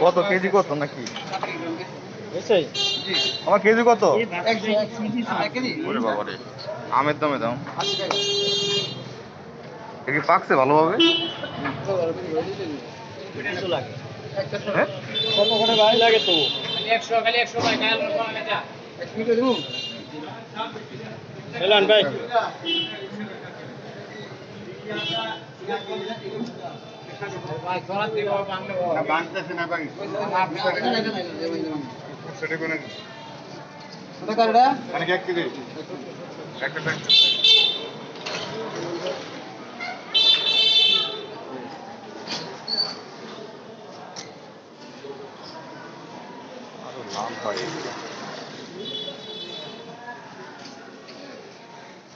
কত কেজি কত নাকি? আমার কেজি কত? আমের দামে দাম এ কি পাকছে ভালোভাবে? হ্যাঁ? সেটা কোনে মানে এক কেজি একটা প্যাক আরও লাল হয় পঞ্চাশ টাকা হ্যাঁ আশি টাকা দেবো আশি টাকা উপরে যা আরও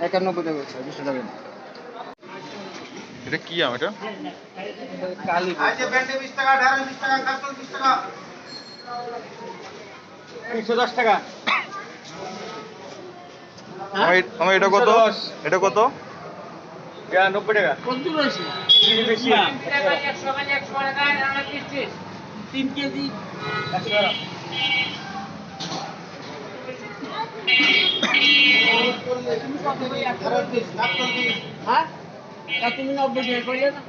একানব্বই টাকা হয়েছে দুশো টাকা এটা কি আম এটা? কালি একশো দশ টাকা। আমার এটা কত? এটা কত? নব্বই টাকা। কত রয়েছে বেশি তিন কেজি হ্যাঁ তুমি নব্বই টাকা করলে না